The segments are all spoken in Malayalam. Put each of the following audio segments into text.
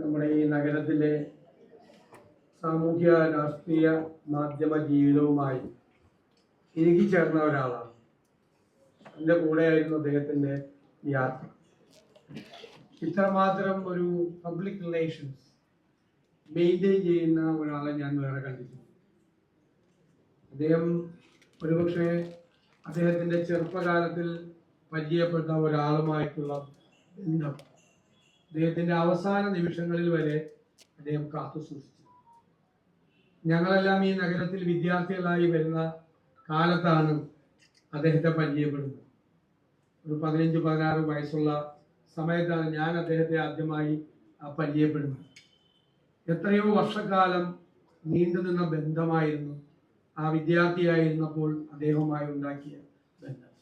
നമ്മുടെ ഈ നഗരത്തിലെ സാമൂഹ്യ രാഷ്ട്രീയ മാധ്യമ ജീവിതവുമായി ഇഴുകിച്ചേർന്ന ഒരാളാണ്. എന്റെ കൂടെയായിരുന്നു അദ്ദേഹത്തിന്റെ യാത്ര. ഇത്രമാത്രം ഒരു പബ്ലിക് റിലേഷൻസ് മെയിന്റെയിൻ ചെയ്യുന്ന ഒരാളെ ഞാൻ വേറെ കണ്ടിട്ടുണ്ട് അദ്ദേഹം ഒരുപക്ഷെ അദ്ദേഹത്തിന്റെ ചെറുപ്പകാലത്തിൽ പരിചയപ്പെട്ട ഒരാളുമായിട്ടുള്ള ബന്ധം അദ്ദേഹത്തിന്റെ അവസാന നിമിഷങ്ങളിൽ വരെ അദ്ദേഹം കാത്തു സൂക്ഷിച്ചു. ഞങ്ങളെല്ലാം ഈ നഗരത്തിൽ വിദ്യാർത്ഥികളായി വരുന്ന കാലത്താണ് അദ്ദേഹത്തെ പരിചയപ്പെടുന്നത്. ഒരു പതിനഞ്ച് പതിനാറ് വയസ്സുള്ള സമയത്താണ് ഞാൻ അദ്ദേഹത്തെ ആദ്യമായി പരിചയപ്പെടുന്നത്. എത്രയോ വർഷക്കാലം നീണ്ടുനിന്ന ബന്ധമായിരുന്നു. ആ വിദ്യാർത്ഥിയായിരുന്നപ്പോൾ അദ്ദേഹവുമായി ഉണ്ടാക്കിയ ബന്ധം.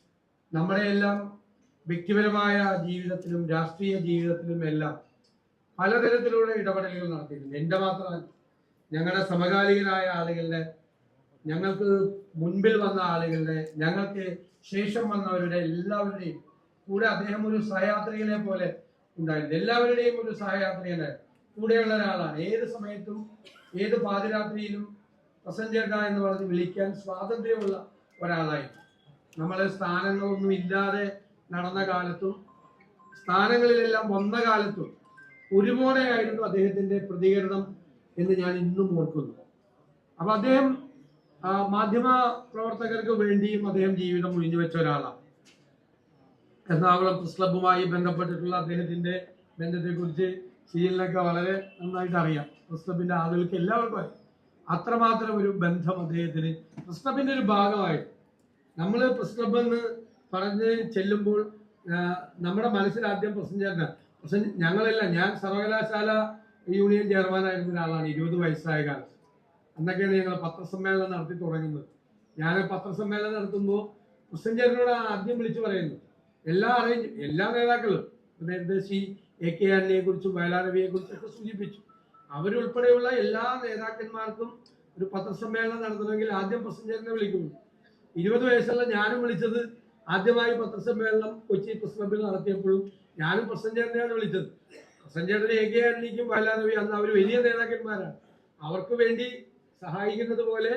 നമ്മുടെയെല്ലാം വ്യക്തിപരമായ ജീവിതത്തിലും രാഷ്ട്രീയ ജീവിതത്തിലും എല്ലാം പലതരത്തിലുള്ള ഇടപെടലുകൾ നടത്തിയിട്ടുണ്ട്. എന്റെ മാത്രമല്ല ഞങ്ങളുടെ സമകാലികരായ ആളുകളുടെ ഞങ്ങൾക്ക് മുൻപിൽ വന്ന ആളുകളുടെ ഞങ്ങൾക്ക് ശേഷം വന്നവരുടെ എല്ലാവരുടെയും കൂടെ അദ്ദേഹം ഒരു സഹയാത്രികനെ പോലെ ഉണ്ടായിരുന്നു എല്ലാവരുടെയും ഒരു സഹയാത്രികനെ കൂടെയുള്ള ഒരാളാണ്. ഏത് സമയത്തും ഏത് പാതിരാത്രിയിലും പ്രസഞ്ചേട്ട എന്ന് പറഞ്ഞ് വിളിക്കാൻ സ്വാതന്ത്ര്യമുള്ള ഒരാളായിരുന്നു. നമ്മളെ സ്ഥാനങ്ങളൊന്നും ഇല്ലാതെ നടന്ന കാലത്തും സ്ഥാനങ്ങളിലെല്ലാം വന്ന കാലത്തും ഒരുപോലെയായിരുന്നു അദ്ദേഹത്തിന്റെ പ്രതികരണം എന്ന് ഞാൻ ഇന്നും ഓർക്കുന്നു. അപ്പൊ അദ്ദേഹം മാധ്യമ പ്രവർത്തകർക്ക് വേണ്ടിയും അദ്ദേഹം ജീവിതം ഒഴിഞ്ഞു വെച്ച ഒരാളാണ്. എറണാകുളം പ്രസ് ക്ലബ്ബുമായി ബന്ധപ്പെട്ടിട്ടുള്ള അദ്ദേഹത്തിന്റെ ബന്ധത്തെക്കുറിച്ച് സീലിനൊക്കെ വളരെ നന്നായിട്ട് അറിയാം. പ്രസ് ക്ലബിന്റെ ആളുകൾക്ക് എല്ലാവർക്കും അത്രമാത്രം ഒരു ബന്ധം അദ്ദേഹത്തിന് പ്രസ് ക്ലബിന്റെ ഒരു ഭാഗമായിട്ട് നമ്മൾ പ്രസ് ക്ലബ് എന്ന് പറഞ്ഞ് ചെല്ലുമ്പോൾ നമ്മുടെ മനസ്സിൽ ആദ്യം പ്രസന്റ് പക്ഷെ ഞങ്ങളല്ല ഞാൻ സർവകലാശാല യൂണിയൻ ചെയർമാനായിരുന്ന ഒരാളാണ് ഇരുപത് വയസ്സായ കാലത്ത്. അന്നൊക്കെയാണ് ഞങ്ങൾ പത്രസമ്മേളനം നടത്തി തുടങ്ങുന്നത്. ഞാൻ പത്രസമ്മേളനം നടത്തുമ്പോൾ പ്രസഞ്ചേരനോട് ആദ്യം വിളിച്ചു പറയുന്നു. എല്ലാ അറേഞ്ച് എല്ലാ നേതാക്കളും നേരത്തെ ശ്രീ എ കെ ആന്റണിയെ കുറിച്ചും വയലാരവിയെ കുറിച്ചും ഒക്കെ സൂചിപ്പിച്ചു. അവരുൾപ്പെടെയുള്ള എല്ലാ നേതാക്കന്മാർക്കും ഒരു പത്രസമ്മേളനം നടത്തണമെങ്കിൽ ആദ്യം പ്രസഞ്ചേരനെ വിളിക്കുന്നു. ഇരുപത് വയസ്സുള്ള ഞാനും വിളിച്ചത് ആദ്യമായി പത്രസമ്മേളനം കൊച്ചി പ്രസ് ക്ലബിൽ നടത്തിയപ്പോഴും ഞാനും പ്രസഞ്ചേട്ടനെയാണ് വിളിച്ചത്. പ്രസഞ്ചേട്ടനെ എ കെ ആന്റണിക്കും ബാലാനവി അന്ന് അവർ വലിയ നേതാക്കന്മാരാണ്. അവർക്ക് വേണ്ടി സഹായിക്കുന്നത് പോലെ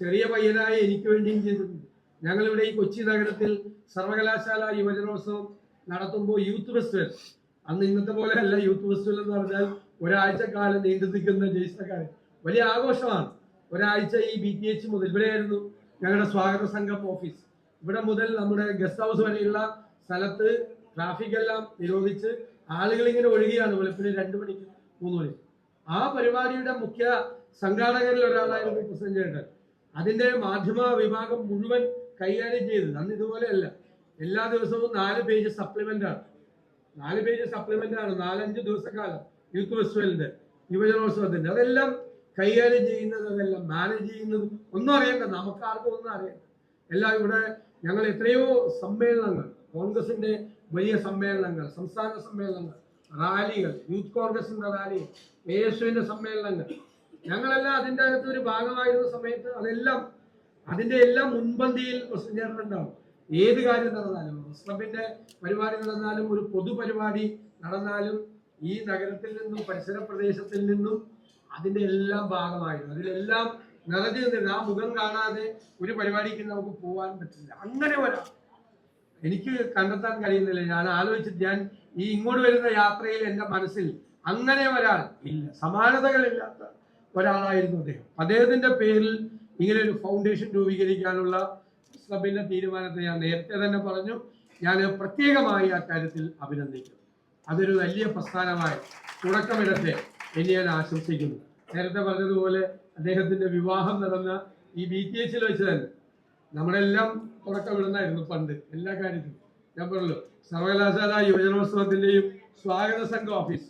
ചെറിയ പയ്യനായ എനിക്ക് വേണ്ടിയും ചെയ്തിട്ടുണ്ട്. ഞങ്ങളിവിടെ ഈ കൊച്ചി നഗരത്തിൽ സർവകലാശാല യുവജനോത്സവം നടത്തുമ്പോൾ യൂത്ത് ഫെസ്റ്റിവൽ. അന്ന് ഇന്നത്തെ പോലെ അല്ല യൂത്ത് ഫെസ്റ്റിവൽ എന്ന് പറഞ്ഞാൽ ഒരാഴ്ച കാലം നീണ്ടു നിൽക്കുന്ന ജയിച്ചക്കാരൻ വലിയ ആഘോഷമാണ്. ഒരാഴ്ച ഈ ബി ടി എച്ച് മുതൽ ഇവിടെയായിരുന്നു ഞങ്ങളുടെ സ്വാഗത സംഘം ഓഫീസ്. ഇവിടെ മുതൽ നമ്മുടെ ഗസ്റ്റ് ഹൗസ് വരെയുള്ള സ്ഥലത്ത് ട്രാഫിക് എല്ലാം നിരോധിച്ച് ആളുകൾ ഇങ്ങനെ ഒഴുകിയാണ് വെളുപ്പിന് രണ്ടു മണിക്ക് മൂന്ന് മണിക്ക്. ആ പരിപാടിയുടെ മുഖ്യ സംഘാടകരിൽ ഒരാളായിരുന്നു പ്രസന്റ് ചേട്ടൻ. അതിന്റെ മാധ്യമ വിഭാഗം മുഴുവൻ കൈകാര്യം ചെയ്തത്. അന്ന് ഇതുപോലെയല്ല എല്ലാ ദിവസവും നാല് പേജ് സപ്ലിമെന്റ് ആണ്. നാല് പേജ് സപ്ലിമെന്റ് ആണ്. നാലഞ്ച് ദിവസക്കാലം യൂത്ത് ഫെസ്റ്റിവലിന്റെ യുവജനോത്സവത്തിന്റെ. അതെല്ലാം കൈകാര്യം ചെയ്യുന്നത് അതെല്ലാം മാനേജ് ചെയ്യുന്നതും ഒന്നും അറിയണ്ട. നമുക്ക് ആർക്കും ഒന്നും അറിയണ്ട. എല്ലാം ഇവിടെ ഞങ്ങൾ എത്രയോ സമ്മേളനങ്ങൾ കോൺഗ്രസിന്റെ വലിയ സമ്മേളനങ്ങൾ സംസ്ഥാന സമ്മേളനങ്ങൾ റാലികൾ യൂത്ത് കോൺഗ്രസിന്റെ റാലി എ എസ് സമ്മേളനങ്ങൾ. ഞങ്ങളെല്ലാം അതിന്റെ അകത്ത് ഒരു ഭാഗമായിരുന്ന സമയത്ത് അതെല്ലാം അതിന്റെ എല്ലാം മുൻപന്തിയിൽ പ്രസിഡന്റുണ്ടാവും ഏത് കാര്യം നടന്നാലും മുസ്ലിമിന്റെ പരിപാടി നടന്നാലും ഒരു പൊതുപരിപാടി നടന്നാലും ഈ നഗരത്തിൽ നിന്നും പരിസര പ്രദേശത്തിൽ നിന്നും അതിന്റെ എല്ലാം ഭാഗമായിരുന്നു. അതിലെല്ലാം നിറഞ്ഞു നിന്നിരുന്നു ആ മുഖം കാണാതെ ഒരു പരിപാടിക്ക് നമുക്ക് പോകാൻ പറ്റില്ല. അങ്ങനെ വരാം. എനിക്ക് കണ്ടെത്താൻ കഴിയുന്നില്ല. ഞാൻ ആലോചിച്ചിട്ട് ഞാൻ ഈ ഇങ്ങോട്ട് വരുന്ന യാത്രയിൽ എന്റെ മനസ്സിൽ അങ്ങനെ ഒരാൾ ഇല്ല. സമാനതകളില്ലാത്ത ഒരാളായിരുന്നു അദ്ദേഹം. അദ്ദേഹത്തിന്റെ പേരിൽ ഇങ്ങനെ ഒരു ഫൗണ്ടേഷൻ രൂപീകരിക്കാനുള്ള ക്ലബിന്റെ തീരുമാനത്തെ ഞാൻ നേരത്തെ തന്നെ പറഞ്ഞു. ഞാൻ പ്രത്യേകമായി ആ കാര്യത്തിൽ അഭിനന്ദിക്കുന്നു. അതൊരു വലിയ പ്രസ്ഥാനമായി തുടക്കമിടത്തെ എന്നെ ഞാൻ ആശംസിക്കുന്നു. നേരത്തെ പറഞ്ഞതുപോലെ അദ്ദേഹത്തിന്റെ വിവാഹം നടന്ന ഈ ബി ടി എച്ചിൽ വെച്ച് തന്നെ നമ്മളെല്ലാം തുടക്കമിടുന്നായിരുന്നു പണ്ട് എല്ലാ കാര്യത്തിലും. ഞാൻ പറഞ്ഞല്ലോ സർവകലാശാല യുവജനോത്സവത്തിന്റെയും സ്വാഗത സംഘ ഓഫീസ്.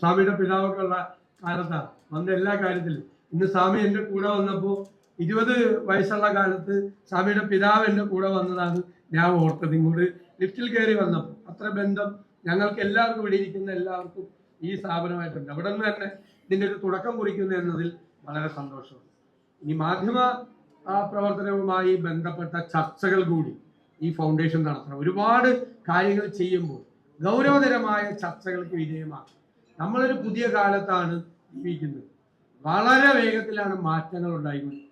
സ്വാമിയുടെ പിതാവൊക്കെ ഉള്ള കാലത്താണ് വന്ന എല്ലാ കാര്യത്തിലും. ഇന്ന് സ്വാമി എന്റെ കൂടെ വന്നപ്പോൾ ഇരുപത് വയസ്സുള്ള കാലത്ത് സ്വാമിയുടെ പിതാവ് എന്റെ കൂടെ വന്നതാണ് ഞാൻ ഓർത്തത്. ഇങ്ങോട്ട് ലിഫ്റ്റിൽ കയറി വന്നപ്പോൾ അത്ര ബന്ധം ഞങ്ങൾക്ക് എല്ലാവർക്കും ഇവിടെ ഇരിക്കുന്ന എല്ലാവർക്കും ഈ സ്ഥാപനമായിട്ടുണ്ട്. അവിടെ നിന്ന് തന്നെ ഇതിന്റെ ഒരു തുടക്കം കുറിക്കുന്നു എന്നതിൽ വളരെ സന്തോഷമുണ്ട്. ഈ മാധ്യമ പ്രവർത്തനവുമായി ബന്ധപ്പെട്ട ചർച്ചകൾ കൂടി ഈ ഫൗണ്ടേഷൻ നടത്തണം. ഒരുപാട് കാര്യങ്ങൾ ചെയ്യുമ്പോൾ ഗൗരവതരമായ ചർച്ചകൾക്ക് വിധേയമാക്കും നമ്മളൊരു പുതിയ കാലത്താണ് ജീവിക്കുന്നത്. വളരെ വേഗത്തിലാണ് മാറ്റങ്ങൾ ഉണ്ടായിരുന്നത്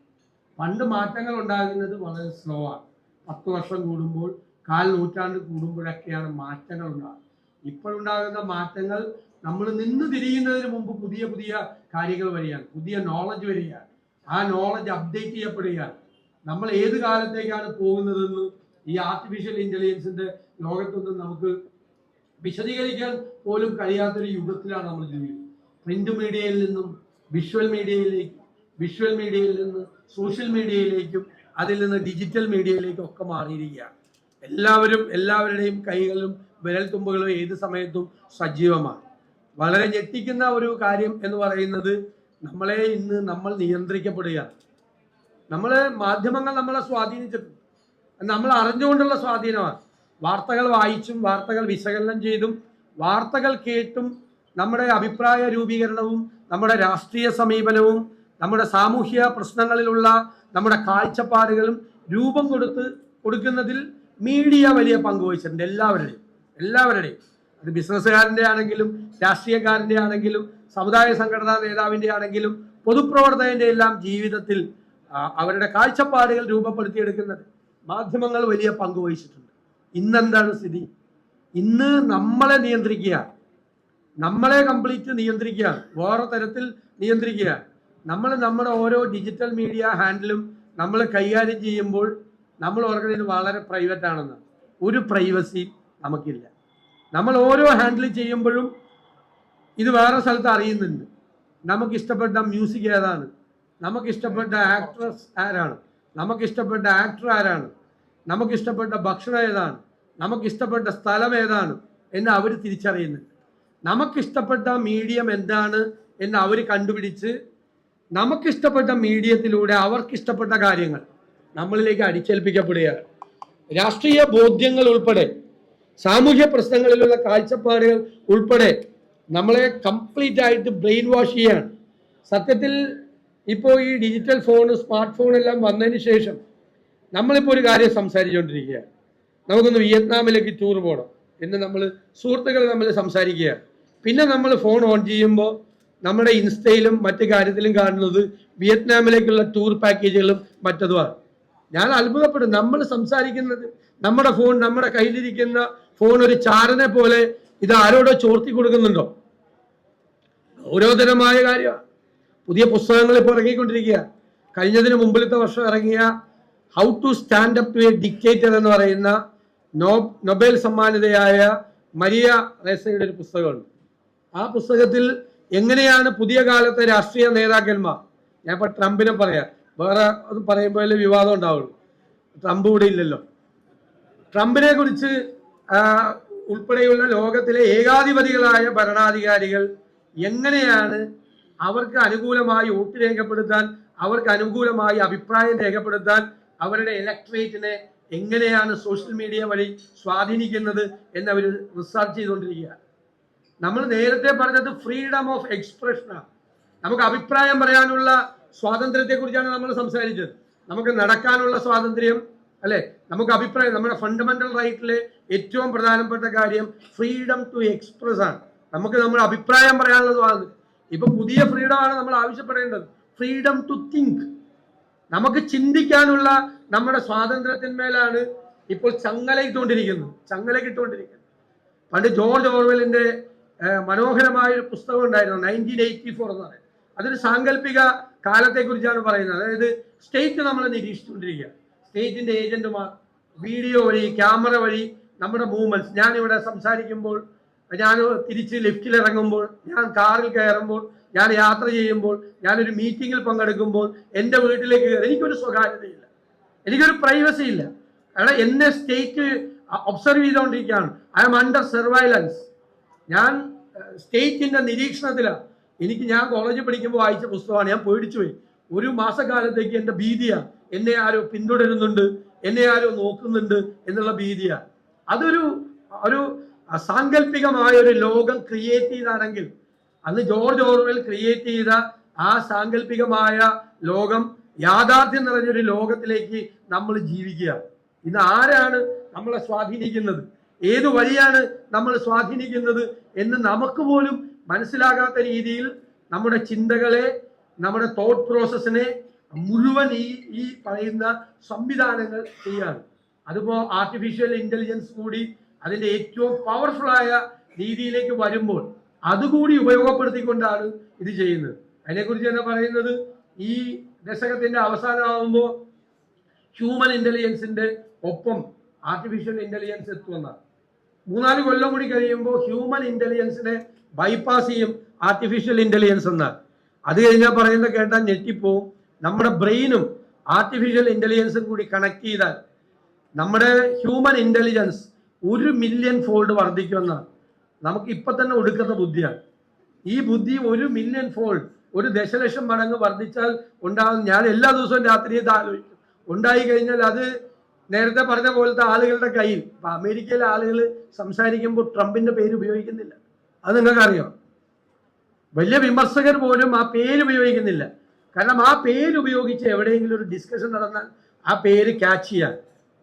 പണ്ട് മാറ്റങ്ങൾ ഉണ്ടാകുന്നത് വളരെ സ്ലോ ആണ്. പത്ത് വർഷം കൂടുമ്പോൾ കാൽ നൂറ്റാണ്ട് കൂടുമ്പോഴൊക്കെയാണ് മാറ്റങ്ങൾ ഉണ്ടാകുന്നത്. ഇപ്പോഴുണ്ടാകുന്ന മാറ്റങ്ങൾ നമ്മൾ നിന്ന് തിരിയുന്നതിന് മുമ്പ് പുതിയ പുതിയ കാര്യങ്ങൾ വരികയാണ്. പുതിയ നോളജ് വരികയാണ്. ആ നോളജ് അപ്ഡേറ്റ് ചെയ്യപ്പെടുകയാണ്. നമ്മൾ ഏത് കാലത്തേക്കാണ് പോകുന്നതെന്ന് ഈ ആർട്ടിഫിഷ്യൽ ഇന്റലിജൻസിന്റെ ലോകത്തൊന്നും നമുക്ക് വിശദീകരിക്കാൻ പോലും കഴിയാത്തൊരു യുഗത്തിലാണ് നമ്മൾ ജീവിക്കുന്നത്. പ്രിന്റ് മീഡിയയിൽ നിന്നും വിഷ്വൽ മീഡിയയിലേക്ക് വിഷ്വൽ മീഡിയയിൽ നിന്ന് സോഷ്യൽ മീഡിയയിലേക്കും അതിൽ നിന്ന് ഡിജിറ്റൽ മീഡിയയിലേക്കും ഒക്കെ മാറിയിരിക്കുകയാണ്. എല്ലാവരും എല്ലാവരുടെയും കൈകളും വിരൽത്തുമ്പുകളും ഏത് സമയത്തും സജീവമാണ്. വളരെ ഞെട്ടിക്കുന്ന ഒരു കാര്യം എന്ന് പറയുന്നത് നമ്മളെ ഇന്ന് നമ്മൾ നിയന്ത്രിക്കപ്പെടുകയാണ് നമ്മൾ മാധ്യമങ്ങൾ നമ്മളെ സ്വാധീനിച്ചിട്ടുണ്ട്. നമ്മൾ അറിഞ്ഞുകൊണ്ടുള്ള സ്വാധീനമാണ്. വാർത്തകൾ വായിച്ചും വാർത്തകൾ വിശകലനം ചെയ്തും വാർത്തകൾ കേട്ടും നമ്മുടെ അഭിപ്രായ രൂപീകരണവും നമ്മുടെ രാഷ്ട്രീയ സമീപനവും നമ്മുടെ സാമൂഹ്യ പ്രശ്നങ്ങളിലുള്ള നമ്മുടെ കാഴ്ചപ്പാടുകളും രൂപം കൊടുത്ത് കൊടുക്കുന്നതിൽ മീഡിയ വലിയ പങ്കുവഹിച്ചിട്ടുണ്ട് എല്ലാവരുടെയും. എല്ലാവരുടെയും. അത് ബിസിനസ്സുകാരന്റെ ആണെങ്കിലും രാഷ്ട്രീയക്കാരന്റെ ആണെങ്കിലും സമുദായ സംഘടനാ നേതാവിന്റെ ആണെങ്കിലും പൊതുപ്രവർത്തകന്റെ എല്ലാം ജീവിതത്തിൽ അവരുടെ കാഴ്ചപ്പാടുകൾ രൂപപ്പെടുത്തിയെടുക്കുന്നത് മാധ്യമങ്ങൾ വലിയ പങ്ക് വഹിച്ചിട്ടുണ്ട്. ഇന്നെന്താണ് സ്ഥിതി? ഇന്ന് നമ്മളെ നിയന്ത്രിക്കുക. നമ്മളെ കംപ്ലീറ്റ് നിയന്ത്രിക്കുക. വേറെ തരത്തിൽ നിയന്ത്രിക്കുക. നമ്മൾ നമ്മുടെ ഓരോ ഡിജിറ്റൽ മീഡിയ ഹാൻഡിലും നമ്മൾ കൈകാര്യം ചെയ്യുമ്പോൾ നമ്മൾ ഓർക്കുന്നത് വളരെ പ്രൈവറ്റ് ആണെന്ന് ഒരു പ്രൈവസി നമുക്കില്ല. നമ്മൾ ഓരോ ഹാൻഡിൽ ചെയ്യുമ്പോഴും ഇത് വേറെ സ്ഥലത്ത് അറിയുന്നുണ്ട്. നമുക്ക് ഇഷ്ടപ്പെട്ട മ്യൂസിക് ഏതാണ്? നമുക്ക് ഇഷ്ടപ്പെട്ട ആക്ട്രസ് ആരാണ്? നമുക്ക് ഇഷ്ടപ്പെട്ട ആക്ടർ ആരാണ്? നമുക്ക് ഇഷ്ടപ്പെട്ട ഭക്ഷണം ഏതാണ്? നമുക്ക് ഇഷ്ടപ്പെട്ട സ്ഥലം ഏതാണ്? എന്ന് അവർ തിരിച്ചറിയുന്നുണ്ട്. നമുക്കിഷ്ടപ്പെട്ട മീഡിയം എന്താണ്? എന്ന് അവർ കണ്ടുപിടിച്ച് നമുക്കിഷ്ടപ്പെട്ട മീഡിയത്തിലൂടെ അവർക്കിഷ്ടപ്പെട്ട കാര്യങ്ങൾ നമ്മളിലേക്ക് അടിച്ചേൽപ്പിക്കപ്പെടുകയാണ്. രാഷ്ട്രീയ ബോധ്യങ്ങൾ ഉൾപ്പെടെ സാമൂഹ്യ പ്രശ്നങ്ങളിലുള്ള കാഴ്ചപ്പാടുകൾ ഉൾപ്പെടെ നമ്മളെ കംപ്ലീറ്റ് ആയിട്ട് ബ്രെയിൻ വാഷ് ചെയ്യാണ്. സത്യത്തിൽ ഇപ്പോൾ ഈ ഡിജിറ്റൽ ഫോൺ സ്മാർട്ട് ഫോൺ എല്ലാം വന്നതിന് ശേഷം നമ്മളിപ്പോൾ ഒരു കാര്യം സംസാരിച്ചുകൊണ്ടിരിക്കുകയാണ് നമുക്കൊന്ന് വിയറ്റ്നാമിലേക്ക് ടൂർ പോകണം എന്ന് നമ്മൾ സുഹൃത്തുക്കൾ നമ്മൾ സംസാരിക്കുകയാണ്. പിന്നെ നമ്മൾ ഫോൺ ഓൺ ചെയ്യുമ്പോൾ നമ്മുടെ ഇൻസ്റ്റയിലും മറ്റു കാര്യത്തിലും കാണുന്നത് വിയറ്റ്നാമിലേക്കുള്ള ടൂർ പാക്കേജുകളും മറ്റതുമാണ്. ഞാൻ അത്ഭുതപ്പെടും. നമ്മൾ സംസാരിക്കുന്നത് നമ്മുടെ ഫോൺ നമ്മുടെ കയ്യിലിരിക്കുന്ന ഫോൺ ഒരു ചാരനെ പോലെ ഇത് ആരോടോ ചോർത്തി കൊടുക്കുന്നുണ്ടോ? ഗൗരവതരമായ കാര്യമാണ്. പുതിയ പുസ്തകങ്ങൾ ഇപ്പോൾ ഇറങ്ങിക്കൊണ്ടിരിക്കുക. കഴിഞ്ഞതിന് മുമ്പിലത്തെ വർഷം ഇറങ്ങിയ how to stand up to a dictator എന്ന് പറയുന്ന നോ നൊബേൽ സമ്മാനിതയായ മരിയ റേസയുടെ ഒരു പുസ്തകമുണ്ട്. ആ പുസ്തകത്തിൽ എങ്ങനെയാണ് പുതിയ കാലത്തെ രാഷ്ട്രീയ നേതാക്കന്മാർ? ഞാൻ ഇപ്പൊ ട്രംപിനെ പറയാം. വേറെ അത് പറയുമ്പോൾ വിവാദം ഉണ്ടാവുള്ളൂ. ട്രംപ് ഇവിടെ ഇല്ലല്ലോ. ട്രംപിനെ കുറിച്ച് ഉൾപ്പെടെയുള്ള ലോകത്തിലെ ഏകാധിപതികളായ ഭരണാധികാരികൾ എങ്ങനെയാണ് അവർക്ക് അനുകൂലമായി വോട്ട് രേഖപ്പെടുത്താൻ അവർക്ക് അനുകൂലമായി അഭിപ്രായം രേഖപ്പെടുത്താൻ അവരുടെ ഇലക്ട്രേറ്റിനെ എങ്ങനെയാണ് സോഷ്യൽ മീഡിയ വഴി സ്വാധീനിക്കുന്നത് എന്ന് അവർ റിസർച്ച് ചെയ്തുകൊണ്ടിരിക്കുകയാണ്. നമ്മൾ നേരത്തെ പറഞ്ഞത് ഫ്രീഡം ഓഫ് എക്സ്പ്രഷനാണ് നമുക്ക് അഭിപ്രായം പറയാനുള്ള സ്വാതന്ത്ര്യത്തെ കുറിച്ചാണ് നമ്മൾ സംസാരിച്ചത്. നമുക്ക് നടക്കാനുള്ള സ്വാതന്ത്ര്യം അല്ലെ? നമുക്ക് അഭിപ്രായം നമ്മുടെ ഫണ്ടമെന്റൽ റൈറ്റിലെ ഏറ്റവും പ്രധാനപ്പെട്ട കാര്യം ഫ്രീഡം ടു എക്സ്പ്രസ് ആണ്. നമുക്ക് നമ്മുടെ അഭിപ്രായം പറയാനുള്ളത് സ്വാതന്ത്ര്യം ഇപ്പൊ പുതിയ ഫ്രീഡം ആണ് നമ്മൾ ആവശ്യപ്പെടേണ്ടത്. ഫ്രീഡം ടു തിങ്ക് നമുക്ക് ചിന്തിക്കാനുള്ള നമ്മുടെ സ്വാതന്ത്ര്യത്തിന്മേലാണ് ഇപ്പോൾ ചങ്ങലയിട്ടുകൊണ്ടിരിക്കുന്നത്. ചങ്ങലക്കിട്ടുകൊണ്ടിരിക്കുന്നത്. പണ്ട് ജോർജ് ഓർവെലിന്റെ മനോഹരമായ ഒരു പുസ്തകം ഉണ്ടായിരുന്നു നയന്റീൻ എയ്റ്റി ഫോർ എന്ന് പറയുന്നത്. അതൊരു സാങ്കല്പിക കാലത്തെക്കുറിച്ചാണ് പറയുന്നത്. അതായത് സ്റ്റേറ്റ് നമ്മൾ നിരീക്ഷിച്ചുകൊണ്ടിരിക്കുക സ്റ്റേറ്റിന്റെ ഏജന്റുമാർ വീഡിയോ വഴി ക്യാമറ വഴി നമ്മുടെ മൂവ്മെന്റ്സ്. ഇവിടെ സംസാരിക്കുമ്പോൾ ഞാൻ തിരിച്ച് ലിഫ്റ്റിൽ ഇറങ്ങുമ്പോൾ ഞാൻ കാറിൽ കയറുമ്പോൾ ഞാൻ യാത്ര ചെയ്യുമ്പോൾ ഞാനൊരു മീറ്റിങ്ങിൽ പങ്കെടുക്കുമ്പോൾ എന്റെ വീട്ടിലേക്ക് കയറി എനിക്കൊരു സ്വകാര്യതയില്ല. എനിക്കൊരു പ്രൈവസി ഇല്ല. കാരണം എന്നെ സ്റ്റേറ്റ് ഒബ്സർവ് ചെയ്തുകൊണ്ടിരിക്കുകയാണ് ഐ എം അണ്ടർ സർവൈലൻസ് ഞാൻ സ്റ്റേറ്റിന്റെ നിരീക്ഷണത്തിലാണ് എനിക്ക് ഞാൻ കോളേജിൽ പഠിക്കുമ്പോൾ വായിച്ച പുസ്തകമാണ്. ഞാൻ പേടിച്ചു പോയി ഒരു മാസക്കാലത്തേക്ക് എന്റെ ഭീതിയാണ് എന്നെ ആരോ പിന്തുടരുന്നുണ്ട് എന്നെ ആരോ നോക്കുന്നുണ്ട് എന്നുള്ള ഭീതിയാണ് അതൊരു ഒരു സാങ്കല്പികമായ ഒരു ലോകം ക്രിയേറ്റ് ചെയ്താണെങ്കിൽ അന്ന് ജോർജ് ഓർവെൽ ക്രിയേറ്റ് ചെയ്ത ആ സാങ്കല്പികമായ ലോകം യാഥാർത്ഥ്യം നിറഞ്ഞൊരു ലോകത്തിലേക്ക് നമ്മൾ ജീവിക്കുക. ഇന്ന് ആരാണ് നമ്മളെ സ്വാധീനിക്കുന്നത്? ഏത് വഴിയാണ് നമ്മൾ സ്വാധീനിക്കുന്നത് എന്ന് നമുക്ക് പോലും മനസ്സിലാകാത്ത രീതിയിൽ നമ്മുടെ ചിന്തകളെ നമ്മുടെ തോട്ട് പ്രോസസ്സിനെ മുഴുവൻ ഈ ഈ പറയുന്ന സംവിധാനങ്ങൾ ചെയ്യാണ് അതിപ്പോ ആർട്ടിഫിഷ്യൽ ഇന്റലിജൻസ് കൂടി അതിന്റെ ഏറ്റവും പവർഫുൾ ആയ രീതിയിലേക്ക് വരുമ്പോൾ അതുകൂടി ഉപയോഗപ്പെടുത്തിക്കൊണ്ടാണ് ഇത് ചെയ്യുന്നത്. അതിനെക്കുറിച്ച് തന്നെ പറയുന്നത് ഈ ദശകത്തിന്റെ അവസാനമാകുമ്പോൾ ഹ്യൂമൻ ഇന്റലിജൻസിന്റെ ഒപ്പം ആർട്ടിഫിഷ്യൽ ഇന്റലിജൻസ് എത്തുമെന്നാണ്. മൂന്നാൽ കൊല്ലം കൂടി കഴിയുമ്പോൾ ഹ്യൂമൻ ഇന്റലിജൻസിനെ ബൈപ്പാസ് ചെയ്യും ആർട്ടിഫിഷ്യൽ ഇന്റലിജൻസ് എന്നാൽ അത് കഴിഞ്ഞാൽ പറയുന്നത് കേട്ടാൽ ഞെട്ടിപ്പോവും. നമ്മുടെ ബ്രെയിനും ആർട്ടിഫിഷ്യൽ ഇന്റലിജൻസും കൂടി കണക്ട് ചെയ്താൽ നമ്മുടെ ഹ്യൂമൻ ഇന്റലിജൻസ് ഒരു മില്യൺ ഫോൾഡ് വർദ്ധിക്കുമെന്നാണ് നമുക്ക് ഇപ്പൊ തന്നെ ഒടുക്കുന്ന ബുദ്ധിയാണ്. ഈ ബുദ്ധി ഒരു മില്യൺ ഫോൾഡ് ഒരു ദശലക്ഷം മടങ്ങ് വർദ്ധിച്ചാൽ ഉണ്ടാകും ഞാൻ എല്ലാ ദിവസവും രാത്രി ആലോചിക്കും ഉണ്ടായി കഴിഞ്ഞാൽ അത് നേരത്തെ പറഞ്ഞ പോലത്തെ ആളുകളുടെ കയ്യിൽ ഇപ്പൊ അമേരിക്കയിലെ ആളുകൾ സംസാരിക്കുമ്പോൾ ട്രംപിന്റെ പേര് ഉപയോഗിക്കുന്നില്ല. അത് നിങ്ങൾക്കറിയാം? വലിയ വിമർശകർ പോലും ആ പേര് ഉപയോഗിക്കുന്നില്ല. കാരണം ആ പേര് ഉപയോഗിച്ച് എവിടെയെങ്കിലും ഒരു ഡിസ്കഷൻ നടന്നാൽ ആ പേര് ക്യാച്ച് ചെയ്യാൻ.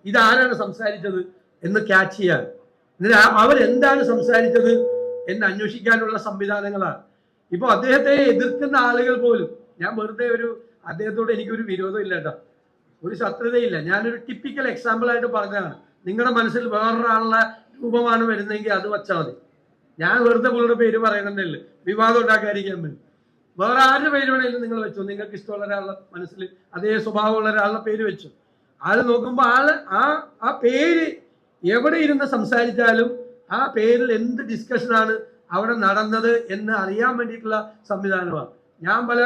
ഇതാരാണ് സംസാരിച്ചത് എന്ന് ക്യാച്ച് ചെയ്യാൻ. എന്നിട്ട് അവരെന്താണ് സംസാരിച്ചത് എന്ന് അന്വേഷിക്കാനുള്ള സംവിധാനങ്ങളാണ്. ഇപ്പൊ അദ്ദേഹത്തെ എതിർക്കുന്ന ആളുകൾ പോലും ഞാൻ വെറുതെ ഒരു അദ്ദേഹത്തോട് എനിക്കൊരു വിരോധം ഇല്ല കേട്ടോ. ഒരു ശത്രുതയില്ല. ഞാനൊരു ടിപ്പിക്കൽ എക്സാമ്പിൾ ആയിട്ട് പറഞ്ഞതാണ്. നിങ്ങളുടെ മനസ്സിൽ വേറൊരാളുടെ രൂപമാണ് വരുന്നതെങ്കിൽ അത് വച്ചാൽ മതി. ഞാൻ വെറുതെ പുള്ളിയുടെ പേര് പറയുന്നുണ്ടല്ലോ വിവാദം ഉണ്ടാക്കാതിരിക്കാൻ വേണ്ടി. വേറെ ആരുടെ പേര് വേണേലും നിങ്ങൾ വെച്ചു. നിങ്ങൾക്ക് ഇഷ്ടമുള്ള ഒരാളുടെ മനസ്സിൽ അതേ സ്വഭാവമുള്ള ഒരാളുടെ പേര് വെച്ചു. ആൾ നോക്കുമ്പോൾ ആൾ ആ ആ പേര് എവിടെ ഇരുന്ന് സംസാരിച്ചാലും ആ പേരിൽ എന്ത് ഡിസ്കഷനാണ് അവിടെ നടന്നത് എന്ന് അറിയാൻ വേണ്ടിയിട്ടുള്ള സംവിധാനമാണ്. ഞാൻ പല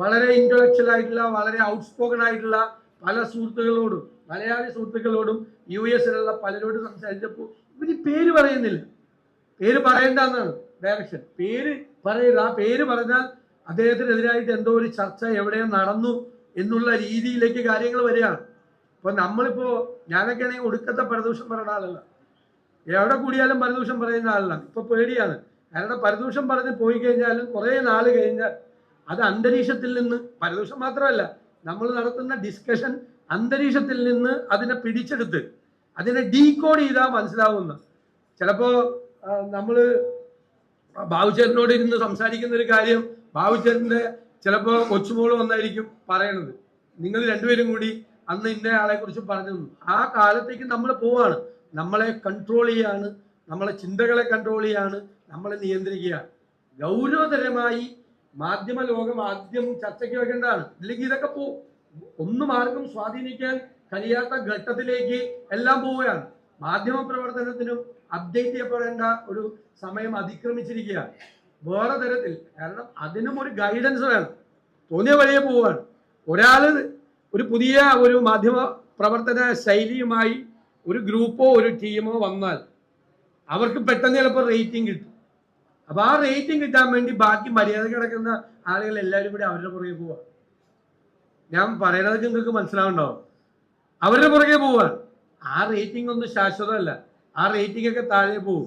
വളരെ ഇന്റലക്ച്വൽ ആയിട്ടുള്ള വളരെ ഔട്ട്സ്പോക്കൺ ആയിട്ടുള്ള പല സുഹൃത്തുക്കളോടും മലയാളി സുഹൃത്തുക്കളോടും യു എസിലുള്ള പലരോടും സംസാരിച്ചപ്പോൾ ഇവർ പേര് പറയുന്നില്ല. പേര് പറയേണ്ടെന്നാണ് ഡയറക്ഷൻ പേര് പറയുക ആ പേര് പറഞ്ഞാൽ അദ്ദേഹത്തിനെതിരായിട്ട് എന്തോ ഒരു ചർച്ച എവിടെയും നടന്നു എന്നുള്ള രീതിയിലേക്ക് കാര്യങ്ങൾ വരികയാണ്. അപ്പൊ നമ്മളിപ്പോ ഞാനൊക്കെ ആണെങ്കിൽ ഒടുക്കത്തെ പരദൂഷം പറയുന്ന ആളല്ല. എവിടെ കൂടിയാലും പരദൂഷം പറയുന്ന ആളല്ല. ഇപ്പൊ പേടിയാണ്. കാരണം പരദൂഷം പറഞ്ഞ് പോയി കഴിഞ്ഞാലും കുറെ നാൾ കഴിഞ്ഞാൽ അത് അന്തരീക്ഷത്തിൽ നിന്ന് പരദൂഷം മാത്രമല്ല നമ്മൾ നടത്തുന്ന ഡിസ്കഷൻ അന്തരീക്ഷത്തിൽ നിന്ന് അതിനെ പിടിച്ചെടുത്ത് അതിനെ ഡീകോഡ് ചെയ്താൽ മനസ്സിലാവുന്ന. ചിലപ്പോ നമ്മൾ ബാബുചേട്ടനോട് ഇരുന്ന് സംസാരിക്കുന്ന ഒരു കാര്യം ബാബുചേട്ടന്റെ ചിലപ്പോ കൊച്ചുമോൾ വന്നായിരിക്കും പറയണത്. നിങ്ങൾ രണ്ടുപേരും കൂടി അന്ന് ഇന്ന ആളെ കുറിച്ച് പറഞ്ഞു ആ കാലത്തേക്ക് നമ്മൾ പോവാണ്. നമ്മളെ കൺട്രോൾ ചെയ്യാണ്. നമ്മളെ ചിന്തകളെ കൺട്രോൾ ചെയ്യാണ്. നമ്മളെ നിയന്ത്രിക്കുകയാണ്. ഗൗരവതരമായി മാധ്യമ ലോകം ആദ്യം ചർച്ചയ്ക്ക് വെക്കേണ്ടതാണ് ഇല്ലെങ്കിൽ ഇതൊക്കെ പോവും ഒന്നും ആർക്കും സ്വാധീനിക്കാൻ കഴിയാത്ത ഘട്ടത്തിലേക്ക് എല്ലാം പോവുകയാണ്. മാധ്യമ പ്രവർത്തനത്തിനും അപ്ഡേറ്റ് ചെയ്യപ്പെടേണ്ട ഒരു സമയം അതിക്രമിച്ചിരിക്കുകയാണ്. വേറെ തരത്തിൽ. കാരണം അതിനും ഒരു ഗൈഡൻസ് വേണം. തോന്നിയ വഴിയെ പോവുകയാണ്. ഒരാൾ ഒരു പുതിയ ഒരു മാധ്യമ പ്രവർത്തന ശൈലിയുമായി ഒരു ഗ്രൂപ്പോ ഒരു ടീമോ വന്നാൽ അവർക്ക് പെട്ടെന്ന് ചിലപ്പോൾ റേറ്റിംഗ് കിട്ടും. അപ്പൊ ആ റേറ്റിംഗ് കിട്ടാൻ വേണ്ടി ബാക്കി മര്യാദ കിടക്കുന്ന ആളുകൾ എല്ലാവരും കൂടി അവരുടെ പുറകെ പോവാ ഞാൻ പറയുന്നത് നിങ്ങൾക്ക് മനസ്സിലാവുണ്ടാവും അവരുടെ പുറകെ പോവാണ് ആ റേറ്റിംഗ് ഒന്നും ശാശ്വതമല്ല. ആ റേറ്റിംഗ് ഒക്കെ താഴെ പോവും.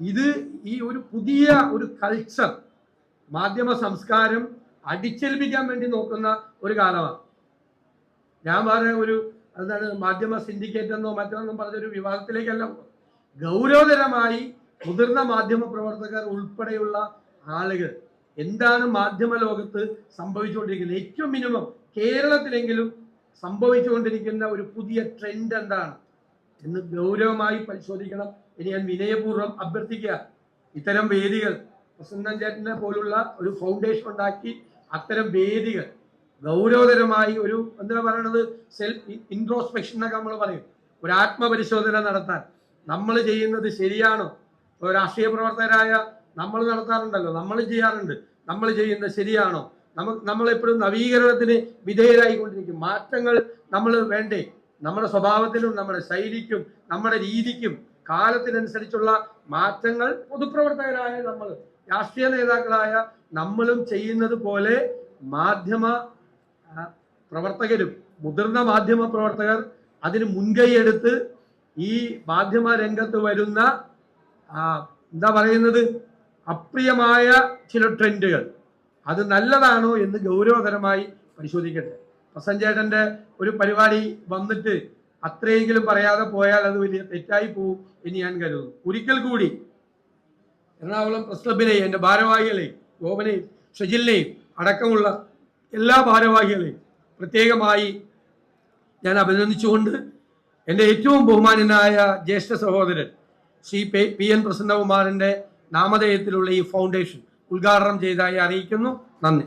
ഇത് ഈ ഒരു പുതിയ ഒരു കൾച്ചർ മാധ്യമ സംസ്കാരം അടിച്ചേൽപ്പിക്കാൻ വേണ്ടി നോക്കുന്ന ഒരു കാലമാണ്. ഞാൻ വേറെ ഒരു എന്താണ് മാധ്യമ സിൻഡിക്കേറ്റ് എന്നോ മറ്റൊന്നും പറഞ്ഞൊരു വിവാദത്തിലേക്കല്ല. ഗൗരവതരമായി മുതിർന്ന മാധ്യമ പ്രവർത്തകർ ഉൾപ്പെടെയുള്ള ആളുകൾ എന്താണ് മാധ്യമ ലോകത്ത് സംഭവിച്ചുകൊണ്ടിരിക്കുന്നത്? ഏറ്റവും മിനിമം കേരളത്തിലെങ്കിലും സംഭവിച്ചുകൊണ്ടിരിക്കുന്ന ഒരു പുതിയ ട്രെൻഡ് എന്താണ്? എന്ന് ഗൗരവമായി പരിശോധിക്കണം. ഇനി ഞാൻ വിനയപൂർവം അഭ്യർത്ഥിക്കുക. ഇത്തരം വേദികൾ പ്രസന്നൻ ചേട്ടനെ പോലുള്ള ഒരു ഫൗണ്ടേഷൻ ഉണ്ടാക്കി അത്തരം വേദികൾ ഗൗരവതരമായി ഒരു എന്താ പറയണത്? സെൽഫ് ഇൻട്രോസ്പെക്ഷൻ എന്നൊക്കെ നമ്മൾ പറയും. ഒരു ആത്മപരിശോധന നടത്താൻ. നമ്മൾ ചെയ്യുന്നത് ശരിയാണോ? ഇപ്പോൾ രാഷ്ട്രീയ പ്രവർത്തകരായ നമ്മൾ നടത്താറുണ്ടല്ലോ. നമ്മൾ ചെയ്യാറുണ്ട്. നമ്മൾ ചെയ്യുന്നത് ശരിയാണോ? നമുക്ക് നമ്മളെപ്പോഴും നവീകരണത്തിന് വിധേയരായിക്കൊണ്ടിരിക്കും. മാറ്റങ്ങൾ നമ്മൾ വേണ്ടേ? നമ്മുടെ സ്വഭാവത്തിനും നമ്മുടെ ശൈലിക്കും നമ്മുടെ രീതിക്കും കാലത്തിനനുസരിച്ചുള്ള മാറ്റങ്ങൾ പൊതുപ്രവർത്തകരായ നമ്മൾ രാഷ്ട്രീയ നേതാക്കളായ നമ്മളും ചെയ്യുന്നത് പോലെ മാധ്യമ പ്രവർത്തകരും മുതിർന്ന മാധ്യമ പ്രവർത്തകർ അതിന് മുൻകൈയെടുത്ത് ഈ മാധ്യമ രംഗത്ത് വരുന്ന എന്താ പറയുന്നത് അപ്രിയമായ ചില ട്രെൻഡുകൾ. അത് നല്ലതാണോ എന്ന് ഗൗരവകരമായി പരിശോധിക്കട്ടെ. പ്രസഞ്ചേട്ടന്റെ ഒരു പരിപാടി വന്നിട്ട് അത്രയെങ്കിലും പറയാതെ പോയാൽ അത് വലിയ തെറ്റായി പോകും എന്ന് ഞാൻ കരുതുന്നു. ഒരിക്കൽ കൂടി എറണാകുളം പ്രസ് ക്ലബിനെയും എന്റെ ഭാരവാഹികളെയും ഗോപനെയും ഷജിലിനെയും അടക്കമുള്ള എല്ലാ ഭാരവാഹികളെയും പ്രത്യേകമായി ഞാൻ അഭിനന്ദിച്ചുകൊണ്ട് എന്റെ ഏറ്റവും ബഹുമാനനായ ജ്യേഷ്ഠ സഹോദരൻ ശ്രീ പെ- എൻ പ്രസന്നകുമാറിന്റെ നാമധേയത്തിലുള്ള ഈ ഫൗണ്ടേഷൻ ഉദ്ഘാടനം ചെയ്തതായി അറിയിക്കുന്നു. നന്ദി.